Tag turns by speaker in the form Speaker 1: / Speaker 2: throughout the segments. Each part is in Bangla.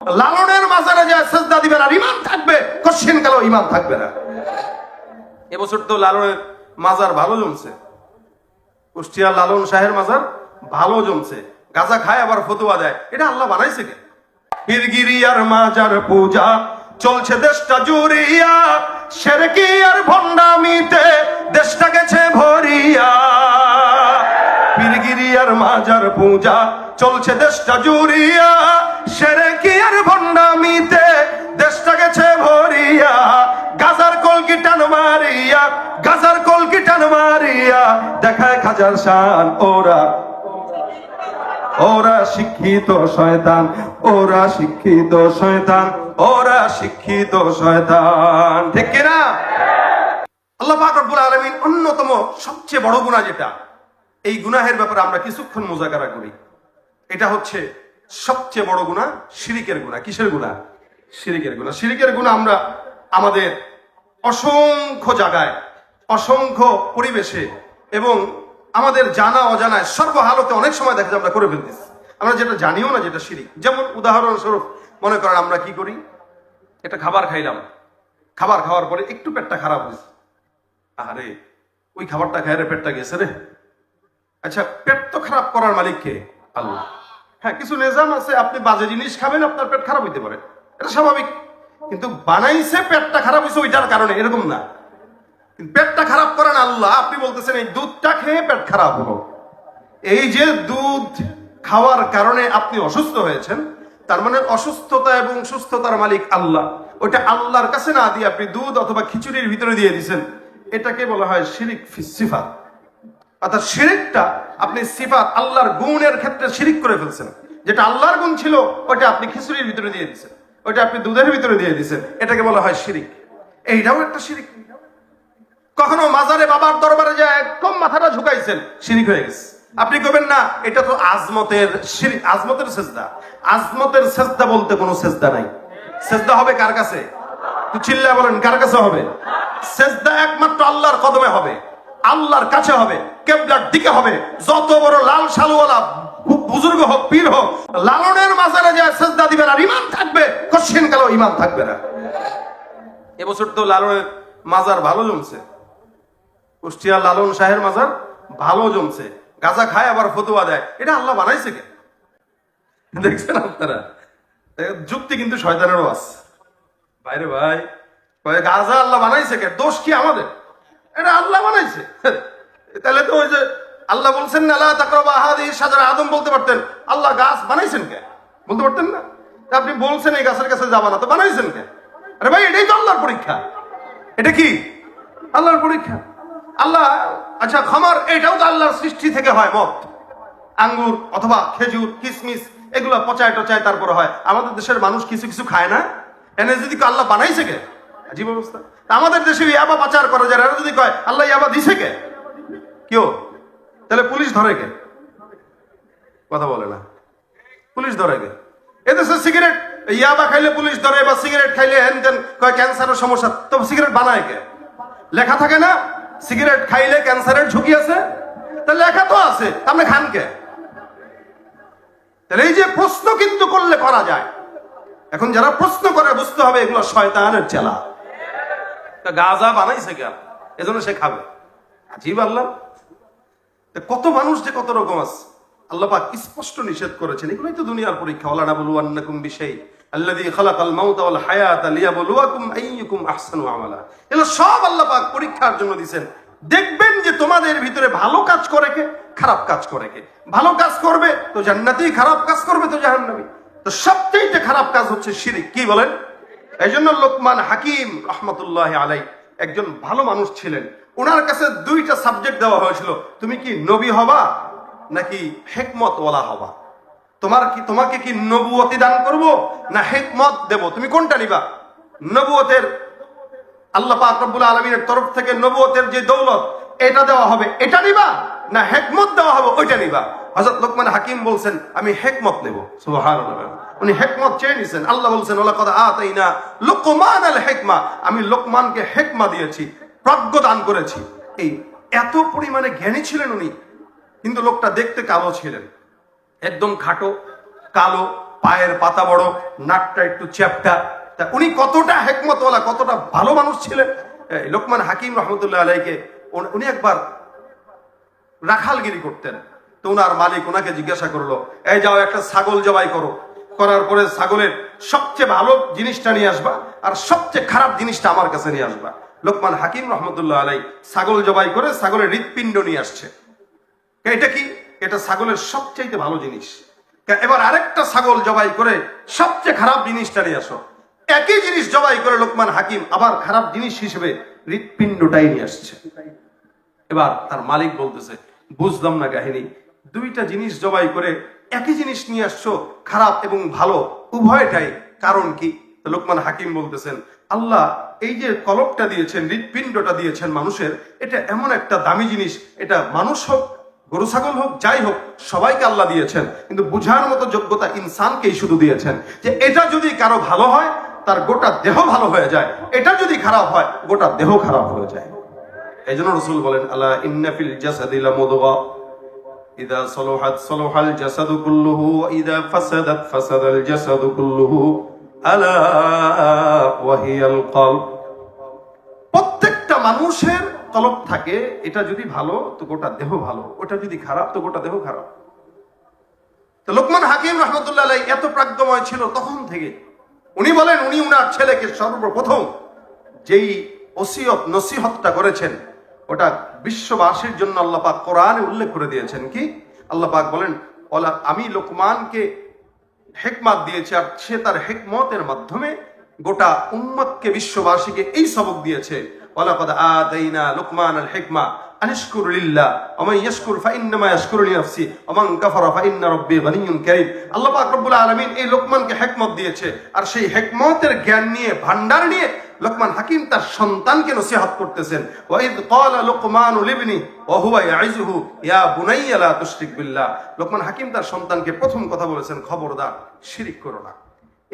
Speaker 1: লালনের মাজারে যায় সেজদা দিবেন আর ইমান থাকবে কশ্চিন কালো ইমান থাকবে না। এবছর তো লালনের মাজার ভালো জমছে। কুষ্টিয়া লালন শাহের মাজার ভালো জমছে। গাজা খায়, আবার ফতুয়া দেয়। এটা আল্লাহ বানাইছে কে? পীরগিরি আর মাজার পূজা চলছে দেশটা জুড়িয়া। সেরকি আর ভণ্ডামিতে দেশটা গেছে ভরিয়া। আর মাজার পূজা চলছে দেশটা জুড়িয়া। সেরেকি আর ভণ্ডামিতে? দেশটা গেছে ভরিয়া। গাজার কলকি টান মারিয়া, গাজার কলকি টান মারিয়া। দেখায় খাজার শান, ওরা ওরা শিক্ষিত শয়তান, ওরা শিক্ষিত শয়তান, ওরা শিক্ষিত শয়তান। ঠিক কিনা? আল্লাহ পাক রব্বুল আলামিন অন্যতম সবচেয়ে বড় গুনাহ যেটা এই গুনাহের ব্যাপারে আমরা কিছুক্ষণ মোজাকারা করি। এটা হচ্ছে সবচেয়ে বড় গুনাহ সিরিকের গুনাহ। কিসের গুনাহ? সিরিকের গুনাহ। সিরিকের গুনাহ আমরা আমাদের অসংখ্য জায়গায়, অসংখ্য পরিবেশে এবং আমাদের জানা অজানায় সর্বহালতে অনেক সময় দেখা যায় আমরা করে ফেলতেছি। আমরা যেটা জানিও না যেটা সিরিক যেমন উদাহরণস্বরূপ মনে করেন আমরা কি করি? একটা খাবার খাইলাম। খাবার খাওয়ার পরে একটু পেটটা খারাপ হয়েছে। আরে, ওই খাবারটা খায় রে পেটটা গেছে রে। আচ্ছা পেট তো খারাপ করার মালিক কে আল্লাহ। হ্যাঁ কিছু নিজাম আছে, আপনি বাজে জিনিস খাবেন, আপনার পেট খারাপ হইতে পারে। এটা স্বাভাবিক। কিন্তু বানাইছে পেটটা খারাপ হয়েছে ওইটার কারণে, এরকম না। পেটটা খারাপ করেন আল্লাহ, আপনি বলতেছেন এই দুধটা খেয়ে পেট খারাপ হলো। এই যে দুধ খাওয়ার কারণে আপনি অসুস্থ হয়েছেন, তার মানে অসুস্থতা এবং সুস্থতার মালিক আল্লাহ। ওইটা আল্লাহর কাছে না দিয়ে আপনি দুধ অথবা খিচুড়ির ভিতরে দিয়ে দিছেন এটাকে বলা হয় শিরিক ফি- সিফাত। অর্থাৎ শিরিকটা আপনি সিফাত আল্লাহর গুণের ক্ষেত্রে শিরিক করে ফেলছেন। যেটা আল্লাহর গুণ ছিল ওটা আপনি খিচুড়ির ভিতরে দিয়ে দিচ্ছেন ওটা আপনি দুধের ভিতরে দিয়ে দিচ্ছেন এটাকে বলা হয় শিরিক। এইটাও একটা শিরিক। কখনো মাজারে বাবার দরবারে যায় একদম মাথাটা ঝুঁকাইছেন, শিরিক হয়ে গেছে। আপনি কবেন না, এটা তো আজমতের শিরিক, আজমতের সেজদা। আজমতের সেজদা বলতে কোনো সেজদা নাই। সেজদা হবে কার কাছে? চিল্লা বলেন, কার কাছে হবে? সেজদা একমাত্র আল্লাহর কদমে হবে। আল্লাহর কাছে হবে, কেবলার দিকে হবে। যত বড় লাল শালুওয়ালা বু- বুজুর্গ হোক, পীর হোক, লালনের মাজারে যায় সেজদা দিবেন আর ইমান থাকবে কশ্চিন কালো ইমান থাকবে না। এবছর তো লালনের মাজার ভালো জমছে। কুষ্টিয়া লালন শাহের মাজার ভালো জমছে। গাজা খায়, আবার ফতুয়া দেয়। এটা আল্লাহ বানাইছে কে? দেখছেন আপনারা? যুক্তি কিন্তু শয়তানেরও আছে। বাইরে ভাই গাজা আল্লাহ বানাইছে কে? দোষ কি আমাদের? এটা আল্লাহ বানাইছে। তাহলে তো ওই যে আল্লাহ বলছেন না আল্লাহ তাকরাবা হাদি সাজার আদম বলতে পারতেন, আল্লাহ গাছ বানাইছেন কে? বলতে পারতেন না। আপনি বলছেন এই গাছের কাছে যাবা না, তো বানাইছেন কে? আরে ভাই, এটাই তো আল্লাহর পরীক্ষা। এটা কি? আল্লাহর পরীক্ষা। আল্লাহ আচ্ছা খামার, এটাও তো আল্লাহর সৃষ্টি থেকে হয় মত আঙ্গুর অথবা খেজুর, কিসমিস, এগুলো পচায় টচায় তারপরে হয়। আমাদের দেশের মানুষ কিছু কিছু খায় না। এনে যদি আল্লাহ বানাইছে কে? আজীব অবস্থা। আমাদের দেশে ইয়াবা পাচার করে যারা এরা যদি কয়, আল্লাহ ইয়াবা দিছে কে? কেউ তাহলে পুলিশ ধরে কে? কথা বলে না। পুলিশ ধরে কে? এদেশে সিগারেট ইয়াবা খাইলে পুলিশ ধরে, বা সিগারেট খাইলে হেন তেন কয় ক্যান্সারের সমস্যা, তো সিগারেট বানায় কে? লেখা থাকে না? সিগারেট খাইলে ক্যান্সারের ঝুঁকি আছে? তা লেখা তো আছে। আপনি খান কে? তাহলে এই যে প্রশ্ন কিন্তু করলে করা যায়। এখন যারা প্রশ্ন করে, বুঝতে হবে এগুলো শয়তানের চেলা। গাজা বানাইছে কে এজন্য সে খাবে। আজীব আল্লাহ। কত মানুষ যে কত রকম আছে। আল্লাহ পাক স্পষ্ট নিষেধ করেছেন। এগুলোই তো দুনিয়ার পরীক্ষা। ওলা না বলু আন্নাকুম বিশাই। আল্লাযী খালাকাল মাউতা ওয়াল হায়াতা লিয়াবলুয়াকুম আইয়ুকুম আহসানু আমালা। এগুলো সব আল্লাহ পাক পরীক্ষার জন্য দিবেন দেখবেন যে তোমাদের ভিতরে ভালো কাজ করে কে? খারাপ কাজ করে কে? ভালো কাজ করবে তো জান্নাতি, খারাপ কাজ করবে তো জাহান্নামী। তো সবচেয়ে খারাপ কাজ হচ্ছে শিরিক। কি বলেন? এই জন্য লোকমান হাকিম রহমতুল্লাহ আলাই একজন ভালো মানুষ ছিলেন। ওনার কাছে দুইটা সাবজেক্ট দেওয়া হয়েছিল। তুমি কি নবী হবা নাকি হেকমত ওয়ালা হবা? তোমার কি, তোমাকে কি নবুয়তি দান করব না হেকমত দেব? তুমি কোনটা নিবা? নবুয়তের আল্লাহ পাক রব্বুল আলমিনের তরফ থেকে নবুয়তের যে দৌলত, এটা দেওয়া হবে। এটা নিবা না হেকমত দেওয়া হবে, ওইটা নিবা? হযরত লোকমান হাকিম বলছেন, আমি হেকমত নেব। সুবহানাল্লাহ। উনি হেকমত চেয়ে নিছেন। আল্লাহ বলছেন, ওলাকাদ আতাইনা লুকমান আল হেকমা। আমি লোকমানকে হেকমা দিয়েছি, প্রজ্ঞ দান করেছি। এই এত পরিমাণে জ্ঞানী ছিলেন উনি, কিন্তু লোকটা দেখতে কালো ছিলেন। একদম খাটো, কালো, পায়ের পাতা বড়, নাকটা একটু চ্যাপটা। তা উনি কতটা হেকমতওয়ালা, কতটা ভালো মানুষ ছিলেন। লোকমান হাকিম রহমতুল্লাহ আলাইকে উনি একবার রাখালগিরি করতেন। তো ওনার মালিক ওনাকে জিজ্ঞাসা করল, এই যাও একটা ছাগল জবাই করো। করার পরে ছাগলের সবচেয়ে ভালো জিনিসটা নিয়ে আসবা আর সবচেয়ে খারাপ জিনিসটা আমার কাছে নিয়ে আসবা। লোকমান হাকিম রহমতুল্লাহ আলাই ছাগল জবাই করে ছাগলের হৃৎপিণ্ড নিয়ে আসছে। এটা কি? এটা ছাগলের সবচেয়ে ভালো জিনিস। এবার আরেকটা ছাগল জবাই করে সবচেয়ে খারাপ জিনিসটা নিয়ে আসো। একই জিনিস জবাই করে লোকমান হাকিম আবার খারাপ জিনিস হিসেবে হৃৎপিণ্ডটাই নিয়ে আসছে। এবার তার মালিক বলতেছে, বুঝলাম না কাহিনী। দুইটা জিনিস জবাই করে একই জিনিস নিয়ে আসছো, খারাপ এবং ভালো, উভয়টাই কারণ কি? লোকমান হাকিম বলতেছেন, আল্লাহ এই যে কলপটা দিয়েছেন, হৃৎপিণ্ডটা দিয়েছেন মানুষের, এটা এমন একটা দামি জিনিস, এটা মানুষ হোক, গরু, ছাগল হোক, যাই হোক, সবাইকে আল্লাহ দিয়েছেন। কিন্তু বুঝার মতো যোগ্যতা ইনসানকেই শুধু দিয়েছেন। যে এটা যদি কারও ভালো হয়, তার গোটা দেহ ভালো হয়ে যায়। এটা যদি খারাপ হয়, গোটা দেহ খারাপ হয়ে যায়। এই জন্য রসুল বলেন আল্লাহ ইন্নাফিল জাসাদিলা মুদগা ইদা সলোহাত সলোহাল জাসাদু কুল্লুহু ইদা ফাসাদাত ফাসাদাল জাসাদু কুল্লুহু আলা ওয়াহিয়াল কলব প্রত্যেকটা মানুষের তলব থাকে, এটা যদি ভালো, তো গোটা দেহ ভালো। ওটা যদি খারাপ, তো গোটা দেহ খারাপ। তো লোকমান হাকিম রহমতুল্লাহ এত প্রাজ্ঞময় ছিল তখন থেকে। উনি বলেন, উনি উনার ছেলেকে সর্বপ্রথম যেই ওসিয়ত, নসিহতটা করেছেন ওটা বিশ্ববাসীর জন্য আল্লাহ পাক কোরআনে উল্লেখ করে দিয়েছেন কি? আল্লাহ পাক বলেন, ওলা, আমি লোকমানকে হেকমাত দিয়েছে আর সে তার হেকমতের মাধ্যমে গোটা উম্মতকে, বিশ্ববাসীকে এই সবক দিয়েছে। এই লোকমানকে হেকমত দিয়েছে। আর সেই হেকমতের জ্ঞান নিয়ে ভান্ডার নিয়ে লোকমান হাকিম তার সন্তানকে নসিহত করতেছেন। ওয়াইদ ক্বালা লুকমান লিবনি, ওয়া হুয়া ইয়াইজুহু ইয়া বুনাইয়া লা তুশরিক বিল্লাহ। লোকমান হাকিম তার সন্তানকে প্রথম কথা বলেছেন, খবরদার, শিরিক করো না।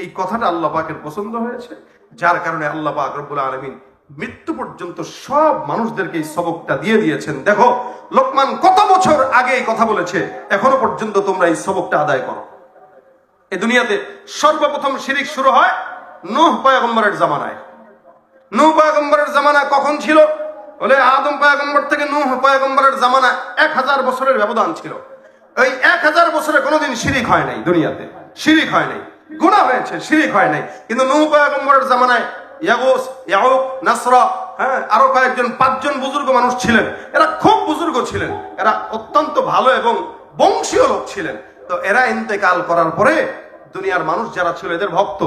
Speaker 1: এই কথাটা আল্লাহ পাকের পছন্দ হয়েছে, যার কারণে আল্লাহ পাক রব্বুল আলামিন মৃত্যু পর্যন্ত সব মানুষদেরকে এই সবকটা দিয়ে দিয়েছেন। দেখো, লোকমান কত বছর আগে এই কথা বলেছে, এখনও পর্যন্ত তোমরা এই সবকটা আদায় করো। এই দুনিয়াতে সর্বপ্রথম শিরিক শুরু হয় নূহ পয়গম্বরের জামানায়। নূহ পয়গম্বরের জামানা কখন ছিল? বলে আদম পয়গম্বর থেকে নূহ পয়গম্বরের জামানা এক হাজার বছরের ব্যবধান ছিল। ওই এক হাজার বছরে কোনোদিন শিরিক হয় নাই দুনিয়াতে। শিরিক হয় নাই। গুণা হয়েছে, শিরিক হয় নাই। কিন্তু নূহ পয়গম্বরের জামানায় ইয়াগুস ইয়াউক নাসরা হ্যাঁ আরও কয়েকজন, পাঁচজন বুজুর্গ মানুষ ছিলেন। এরা খুব বুজুর্গ ছিলেন। এরা অত্যন্ত ভালো এবং বংশীয় লোক ছিলেন। তো এরা ইন্তেকাল করার পরে দুনিয়ার মানুষ যারা ছিল, এদের ভক্ত।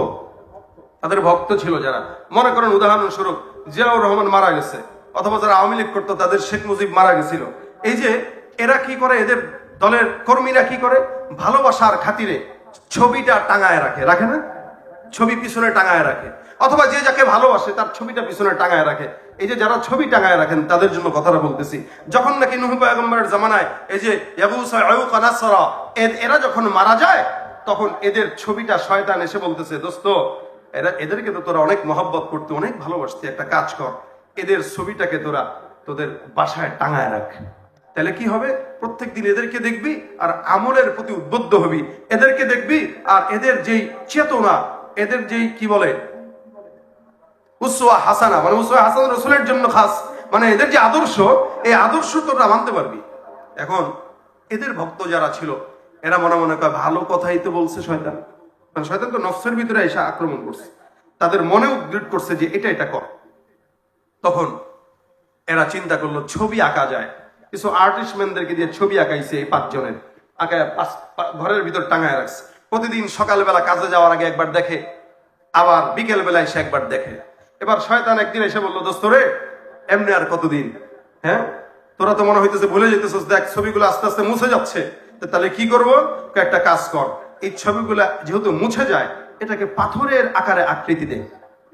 Speaker 1: তাদের ভক্ত ছিল যারা। মনে করেন উদাহরণস্বরূপ জিয়াউর রহমান মারা গেছে, অথবা যারা আওয়ামী লীগ করতো, তাদের শেখ মুজিব মারা গেছিল। এই যে এরা কি করে, এদের দলের কর্মীরা কি করে? ভালোবাসার খাতিরে ছবিটা টাঙায় রাখে। রাখে না? ছবি পিছনে টাঙায় রাখে। অথবা যে যাকে ভালোবাসে, তার ছবিটা পিছনে টাঙায় রাখে। এই যে যারা ছবি টাঙায় রাখেন, তাদের জন্য কথাটা বলতেছি। যখন নাকি নুহু জামানায় এই যে এরা যখন মারা যায়, তখন এদের ছবিটা শয়তান এসে বলতেছে, দোস্ত এরা, এদেরকে তো তোরা অনেক মহব্বত করতে, অনেক ভালোবাসতে, একটা কাজ কর। এদের ছবিটাকে তোরা তোদের বাসায় টাঙায় রাখ। তাহলে কি হবে? প্রত্যেক দিন এদেরকে দেখবি আর আমলের প্রতি উদ্বুদ্ধ হবি। এদেরকে দেখবি আর এদের যেই চেতনা, এদের যেই কি বলে? উসওয়া হাসানা মানে উসওয়া হাসান রসুলের জন্য খাস। মানে এদের যে আদর্শ, এই আদর্শ তোরা মানতে পারবি। এখন এদের ভক্ত যারা ছিল, এরা মনে মনে কয় ভালো কথাই তো বলছে শয়তান। শয়তান তো নফসের ভিতরে এসে আক্রমণ করছে। তাদের মনে উদ্গ্রীট করছে যে এটা এটা কর। তখন এরা চিন্তা করল, ছবি আঁকা যায়। কিছু আর্টিস্ট ম্যানদেরকে দিয়ে ছবি আঁকাইছে এই পাঁচজনের। আঁকায় ঘরের ভিতর টাঙায় রাখছে। প্রতিদিন সকালবেলা কাজে যাওয়ার আগে একবার দেখে, আবার বিকেল বেলায় সে একবার দেখে। এবার শয়তান একদিন এসে বলল, দোস্ত রে, এমনি আর কতদিন? হ্যাঁ? তোরা তো মনে হইতেছে ভুলে যেতেছিস দেখ, ছবিগুলো আস্তে আস্তে মুছে যাচ্ছে। তাহলে কি করব? একটা কাজ কর। এই ছবিগুলা যেহেতু মুছে যায়, এটাকে পাথরের আকারে আকৃতি দেয়।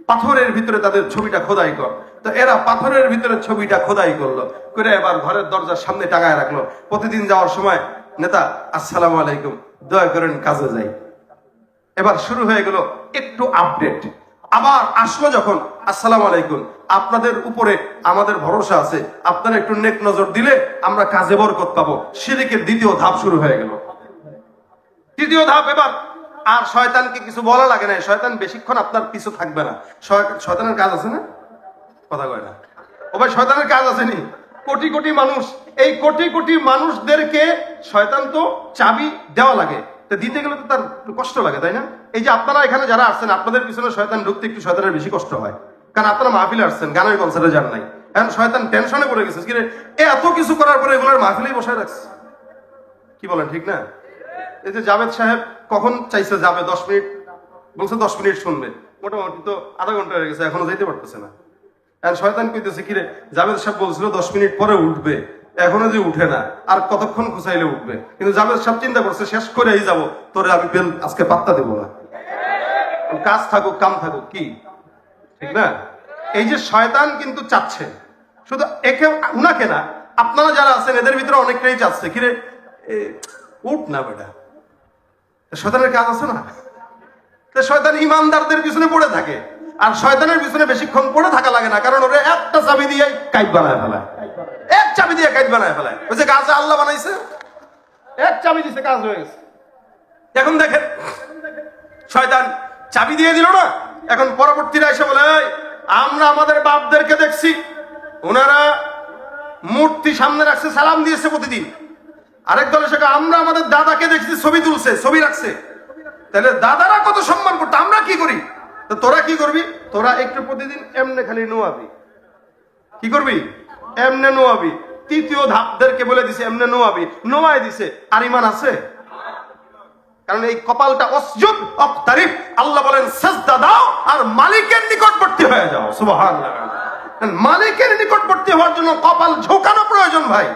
Speaker 1: পাথরের ভিতরে তাদের ছবিটা খোদাই কর। তো এরা পাথরের ভিতরে ছবিটা খোদাই করল। করে এবার ঘরের দরজার সামনে টাঙায় রাখল। প্রতিদিন যাওয়ার সময়, নেতা, আসসালামু আলাইকুম। দয়া করেন কাজে যাই। এবার শুরু হয়ে গেল একটু আপডেট। আবার আসলো যখন, আসসালামু আলাইকুম। আপনাদের উপরে আমাদের ভরসা আছে। আপনারা একটু নেক নজর দিলে আমরা কাজে বরকত পাবো। সেদিকে দ্বিতীয় ধাপ শুরু হয়ে গেল। তৃতীয় ধাপ এবার, আর শয়তানকে কিছু বলা লাগে না শয়তান বেশিক্ষণ আপনার পিছু থাকবে না। শয়তানের কাজ আছে না? কথা কয় না। ও ভাই, শয়তানের কাজ আছে নি? কোটি কোটি মানুষ। এই কোটি কোটি মানুষদেরকে শয়তান তো চাবি দেওয়া লাগে। তো দিতে গেলে তো তার কষ্ট লাগে, তাই না? এই যে আপনারা এখানে যারা আসছেন, আপনাদের পিছনে শয়তান ঢুকতে একটু শয়তানের বেশি কষ্ট হয়। কারণ আপনারা মাহফিলে আসছেন, গানের কনসার্টে যান নাই। এখন শয়তান টেনশনে পড়ে গেছে। এত কিছু করার পরে এগুলোর মাহফিলেই বসায় রাখছে। কি বলেন, ঠিক না? এই যে জাভেদ সাহেব কখন চাইছে যাবে? দশ মিনিট? বলছে দশ মিনিট শুনবে। মোটামুটি তো আধা ঘণ্টা হয়ে গেছে, এখনও যেতে পারতেছে না। আর শয়তান কইতেছে, কিরে, জাভেদ সাহেব বলছিল দশ মিনিট পরে উঠবে। এখনও যে উঠে না, আর কতক্ষণ খুঁচাইলে উঠবে? কিন্তু জাভেদ সাহেব চিন্তা করছে, শেষ করেই যাব, তোরে আমি বেল, আজকে পাত্তা দেবো না। কাজ থাকুক, কাম থাকুক, কি? ঠিক না? এই যে শয়তান কিন্তু চাচ্ছে। শুধু একে, উনাকে না, আপনারা যারা আছেন, এদের ভিতরে অনেকটাই চাচ্ছে। কিরে উঠ না বেটা। শয়তানের কাজ আছে না? শয়তান ইমানদারদের পিছনে পড়ে থাকে। আর শয়তানের পিছনে বেশিক্ষণ পড়ে থাকা লাগে না কারণ ওরা একটা চাবি দিয়ে কাইট বানায় ফেলায়। এক চাবি দিয়ে কাইট বানায় ফেলায়। ওই যে গাছে আল্লাহ বানাইছে এক চাবি দিছে কাজ হয়ে গেছে। এখন দেখেন শয়তান চাবি দিয়ে দিল না? এখন পরবর্তীরা এসে বলে "এই, আমরা আমাদের বাপদেরকে দেখছি। ওনারা মূর্তি সামনে রাখছে সালাম দিয়েছে প্রতিদিন। আরেক দলের কয়, আমরা আমাদের দাদাকে দেখছি ছবি তুলছে ছবি রাখছে। তাহলে দাদারা কত সম্মান করতো আমরা কি করি? তোরা কি করবি? তোরা একটু প্রতিদিন এমনে খালি নোয়াবি। কি করবি? এমনে নোয়াবি। তৃতীয় ধাপদেরকে বলে দিছে এমনে নোয়াবি। নোয়াই দিছে আর ইমান আছে? কারণ এই কপালটা অসজুদ অক্তারিফ। আল্লাহ বলেন সেজদা দাও আর মালিকের নিকটবর্তী হয়ে যাও। সুবহানাল্লাহ। মালিকের নিকটবর্তী হওয়ার জন্য কপাল ঝোকানো প্রয়োজন ভাই।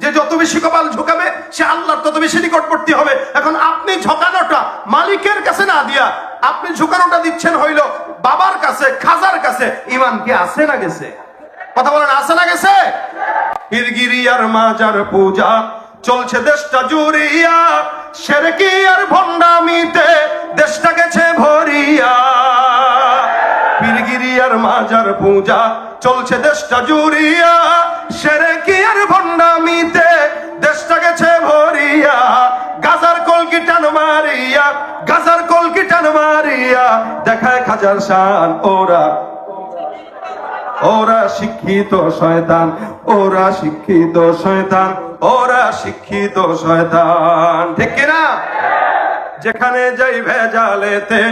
Speaker 1: যে যত বেশি কপাল ঝুঁকাবে, সে আল্লাহর তত বেশি নিকটবর্তী হবে। এখন আপনি ঝোকানোটা মালিকের কাছে না দিয়া আপনি ঝুঁকানোটা দিচ্ছেন হইল বাবার কাছে, খাজার কাছে। ইমান কি আছে না গেছে? কথা বলেন, আছে না গেছে? আর মাজার পূজা, চলছে দেশটা জুড়িয়া। সেরকি আর ভণ্ডামিতে দেশটা গেছে ভরিয়া। পীরগিরি আর মাজার পূজা, চলছে দেশটা জুড়িয়া। খাজার শান ওরা ওরা শিক্ষিত শয়তান, ওরা শিক্ষিত শয়তান, ওরা শিক্ষিত শয়তান। ঠিক কিনা? যেখানে যাই ভেজালেতে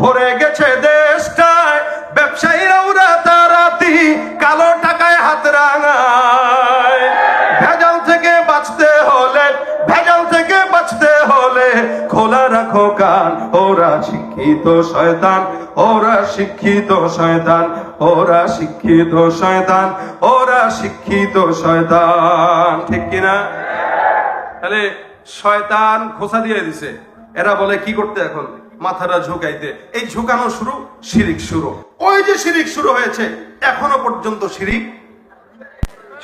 Speaker 1: ভরে গেছে দেশটায় ব্যবসায়ীরা ওরা তারাতি কালো টাকায় হাত রাঙায়। ভেজাল থেকে বাঁচতে হলে, ভেজাল থেকে হলে খোলা রাখো কান ওরা শিক্ষিত শয়তান, ওরা শিক্ষিত শয়তান, ওরা শিক্ষিত শয়তান, ওরা শিক্ষিত শয়তান। ঠিক কিনা? তাহলে শয়তান খোসা দিয়ে দিছে। এরা বলে, কি করতে এখন? মাথাটা ঝুঁকাইতে। এই ঝুঁকানো শুরু, শিরিক শুরু। ওই যে শিরিক শুরু হয়েছে, এখনও পর্যন্ত শিরিক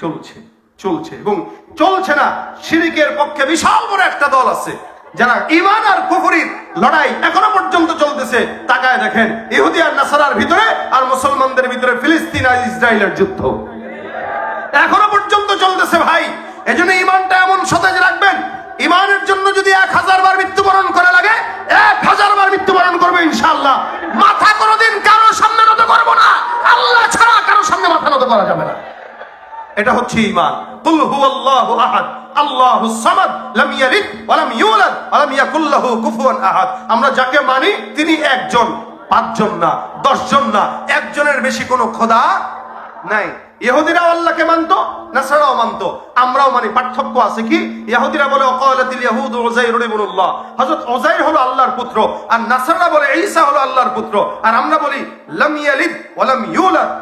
Speaker 1: চলছে চলছে এবং চলছে না। শিরিকের পক্ষে বিশাল বড় একটা দল আছে। যারা ইমান আর কুফুরির লড়াই এখনও পর্যন্ত চলতেছে, তাকায় দেখেন, ইহুদি আর নাসারার ভিতরে আর মুসলমানদের ভিতরে ফিলিস্তিন আর ইসরায়েলের যুদ্ধ। এখনও পর্যন্ত চলতেছে ভাই, এজন্য ইমানটা এমন সতেজ রাখবেন। ইমানের জন্য যদি এক হাজার বার মৃত্যুবরণ করা লাগে, এক হাজার বার মৃত্যুবরণ করবে ইনশাআল্লাহ মাথা কোনোদিন কারও সামনে নত করব না আল্লাহ ছাড়া কারও সামনে মাথা নত করা যাবে না এটা হচ্ছে ইমান কুল হুয়াল্লাহু আহাদ। আল্লাহু সামাদ, লাম ইয়ালিদ ওয়া লাম ইউলাদ ওয়া লাম ইয়াকুল লাহু কুফুয়ান আহাদ। আমরা যাকে মানি, তিনি একজন, পাঁচজন না, দশজন না, একজনের বেশি কোনো খোদা নাই। ইহুদিরা আল্লাহকে মানতো, নাসারাও মানতো। আমরাও মানি, পার্থক্য আছে কি? ইহুদিরা বলে অকালাতিল ইয়াহুদ হলো আল্লাহর পুত্র, আর নাসারা বলে, ঈসা হলো আল্লাহর পুত্র। আর আমরা বলি, লাম ইয়ালিদ ওয়া লাম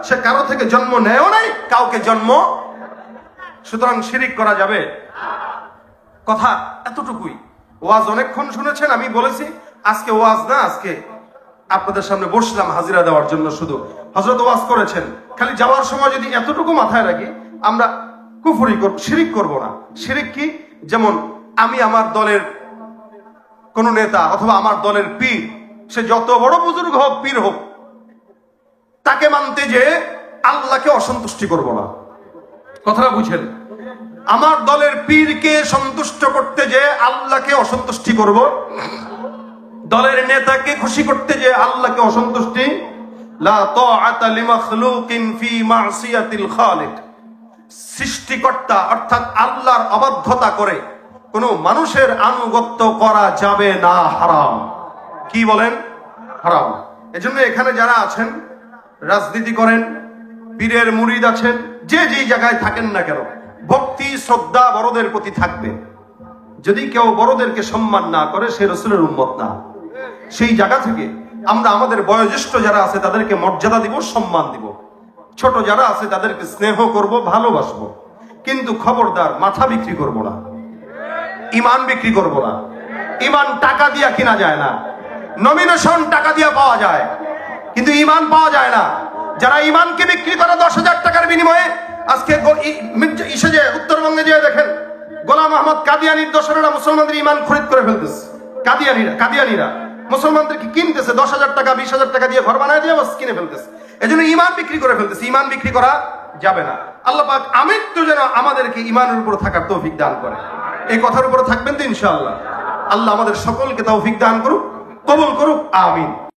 Speaker 1: সে কারও থেকে জন্ম নেয়ও নাই, কাউকে জন্ম সুতরাং শিরিক করা যাবে। কথা এতটুকুই। ওয়াজ অনেকক্ষণ শুনেছেন, আমি বলেছি, আজকে ওয়াজ না, আজকে আপনাদের সামনে বসলাম হাজিরা দেওয়ার জন্য শুধু। হজরত ওয়াজ করেছেন। খালি যাওয়ার সময় যদি এতটুকু মাথায় রাখি, আমরা কুফরি করব শিরিক করব না। শিরিক কি? যেমন আমি আমার দলের কোন নেতা অথবা আমার দলের পীর, সে যত বড় বুজুর্গ হোক, পীর হোক, তাকে মানতে যে আল্লাহকে অসন্তুষ্টি করব না। কথাটা বুঝেন। আমার দলের পীরকে সন্তুষ্ট করতে যে আল্লাহকে অসন্তুষ্টি করব দলের নেতাকে খুশি করতে যে আল্লাহকে অসন্তুষ্টি সৃষ্টিকর্তা অর্থাৎ আল্লাহর অবাধ্যতা করে কোন মানুষের আনুগত্য করা যাবে না, হারাম। কি বলেন? হারাম। এজন্য এখানে যারা আছেন, রাজনীতি করেন, পীরের মুরিদ আছেন, যে যেই জায়গায় থাকেন না কেন, ভক্তি, শ্রদ্ধা বড়দের প্রতি থাকবে। যদি কেউ বড়দেরকে সম্মান না করে, সে রসুলের উন্মত না। সেই জায়গা থেকে আমরা আমাদের বয়োজ্যেষ্ঠ যারা আছে তাদেরকে মর্যাদা দিব, সম্মান দিব। ছোট যারা আছে তাদেরকে স্নেহ করব, ভালোবাসবো। কিন্তু খবরদার মাথা বিক্রি করব না। ইমান বিক্রি করব না। ইমান টাকা দিয়া কিনা যায় না। নমিনেশন টাকা দিয়া পাওয়া যায়। কিন্তু ইমান পাওয়া যায় না। যারা ইমানকে বিক্রি করে দশ হাজার টাকার বিনিময়ে, আজকে ইসে যে উত্তরবঙ্গে যে দেখেন, গোলাম আহমদ কাদিয়ানির দোসরেরা মুসলমানদের ইমান খরিদ করে ফেলতেছে। কাদিয়ানিরা কাদিয়ানিরা। মুসলমানদেরকে কিনতেছে দশ হাজার টাকা, বিশ হাজার টাকা দিয়ে ঘর বানায় দিয়ে বাস কিনে ফেলতেছে। এই জন্য ইমান বিক্রি করে ফেলতেছে। ইমান বিক্রি করা যাবে না। আল্লাহ পাক আমৃত্যু যেন আমাদেরকে ইমানের উপর থাকার তৌফিক দান করে। এই কথার উপরে থাকবেন তো ইনশাল্লাহ আল্লাহ আমাদের সকলকে তৌফিক দান করুক, কবুল করুক, আমিন।